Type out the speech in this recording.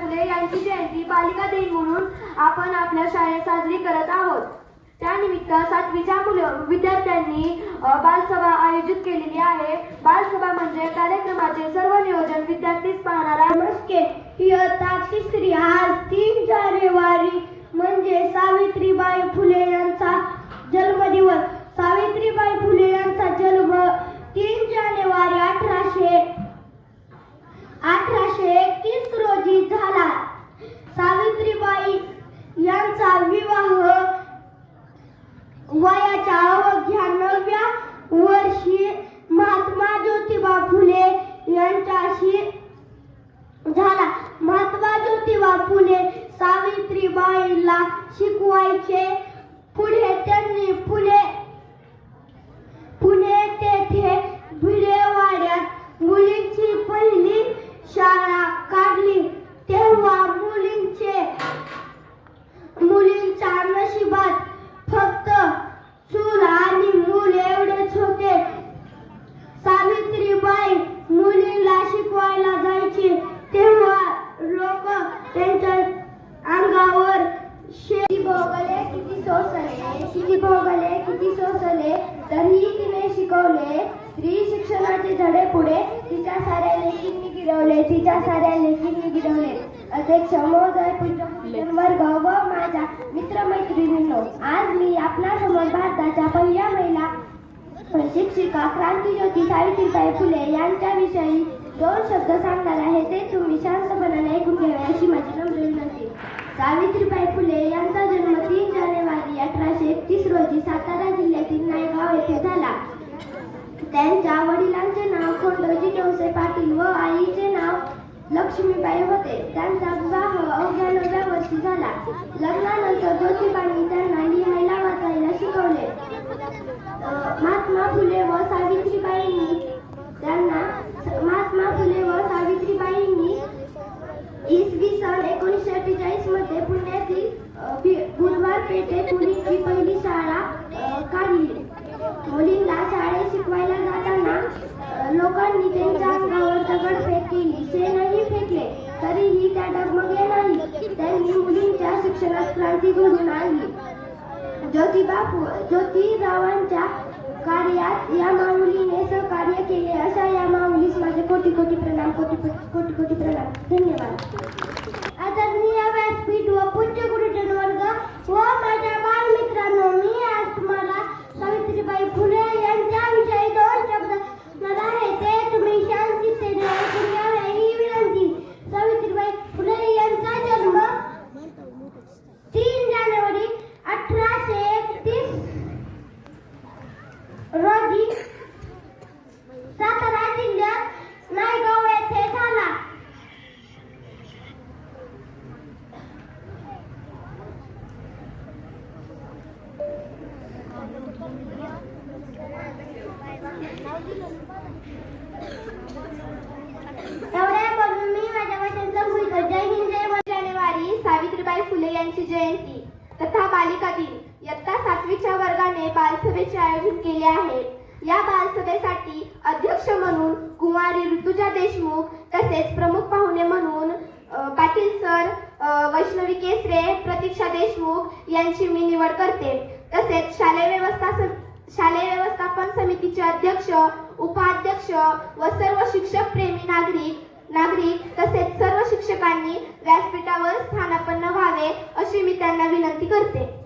फुले यांची जयंती बालिका दिन म्हणून आपण आपल्या शाळेत साजरी करत आहोत. त्यानिमित्त सातवीच्या मुलं विद्यार्थ्यांनी बालसभा आयोजित केलेली आहे. बालसभा म्हणजे कार्यक्रमाचे सर्व नियोजन विद्यार्थीच पाहणार. आहे नमस्ते इयत्ता तिसरी आज तीन जानेवारी म्हणजे सावित्रीबाई फुले यांचा जन्मदिवस सावित्रीबाई फुले यांचा जन्म तीन जानेवारी अठराशे अठराशे एकतीस रोजी झाला सावित्रीबाई यांचा विवाह वयाच्या अवघ्या नवव्या वर्षी महात्मा ज्योतिबा फुले यांच्याशी झाला महात्मा ज्योतिबा फुले बाईला शिकवायचे. पुढे त्यांनी फुले सोसले तरीही तिने शिकवले. स्त्री शिक्षणाचे धडे पुढे. तिच्या साऱ्या लेखींनी गिरवले. तिच्या साऱ्या लेखींनी गिरवले. अध्यक्ष महोदय पूज्य वर्ग व माझ्या मित्रमैत्रिणींनो आज मी आपल्यासमोर भारताच्या पहिल्या महिला शिक्षिका क्रांतीज्योती सावित्रीबाई फुले यांच्याविषयी दोन शब्द सांगणार आहे. ते तुम्ही शांतपणाने ऐकून घ्यावे अशी माझी नम्र विनंती. सावित्रीबाई फुले यांचा जन्म तीन जानेवारी अठराशे एकतीस रोजी सातारा जिल्ह्यात येथील नायगाव येथे झाला. त्यांच्या वडिलांचे नाव खंडोजी नवसे पाटील व आईचे नाव लक्ष्मीबाई होते. त्यांचा विवाह अवघ्या नव्या वर्षी झाला. लग्नानंतर ज्योतिबांनी त्यांना लिहायला वाचायला शिकवले. दगड दगडफेक शेणही फेकले तरीही त्या डगमगले नाही. त्यांनी मुलींच्या शिक्षणात क्रांती घडून आणली. ज्योतिबा ज्योतिरावांच्या कार्यात या माऊलीने सहकार्य केले अशा या माऊलीस माझे कोटी कोटी प्रणाम कोटी कोटी कोटी प्रणाम. धन्यवाद आदरणीय व्यासपीठ व पूज्य गुरुजन वर्ग व माझ्या बालमित्रांनो मी आज तुम्हाला सावित्रीबाई फुले यांच्याविषयी दोन शब्द म्हणणार आहे ते तुम्ही शांततेने ऐकून घ्यावे ही विनंती सावित्रीबाई फुले यांचा जन्म तीन जानेवारी अठराशे एकतीस रोजी सातारा जिल्ह्यात नायगाव येथे झाला मी माझ्या जय हिंद जय जानेवारी सावित्रीबाई फुले यांची जयंती तथा बालिका दिन इयत्ता सातवीच्या वर्गाने बालसभेचे आयोजन केले आहे. या बालसभेसाठी अध्यक्ष म्हणून कुमारी ऋतुजा देशमुख तसेच प्रमुख पाहुणे म्हणून पाटील सर वैष्णवी केसरे प्रतीक्षा देशमुख यांची मी निवड करते. तसेच शालेय व्यवस्था शालेय व्यवस्थापन समितीचे अध्यक्ष उपाध्यक्ष व सर्व शिक्षक प्रेमी नागरिक नागरिक तसेच सर्व शिक्षकांनी व्यासपीठावर स्थानापन्न व्हावे अशी मी त्यांना विनंती करते.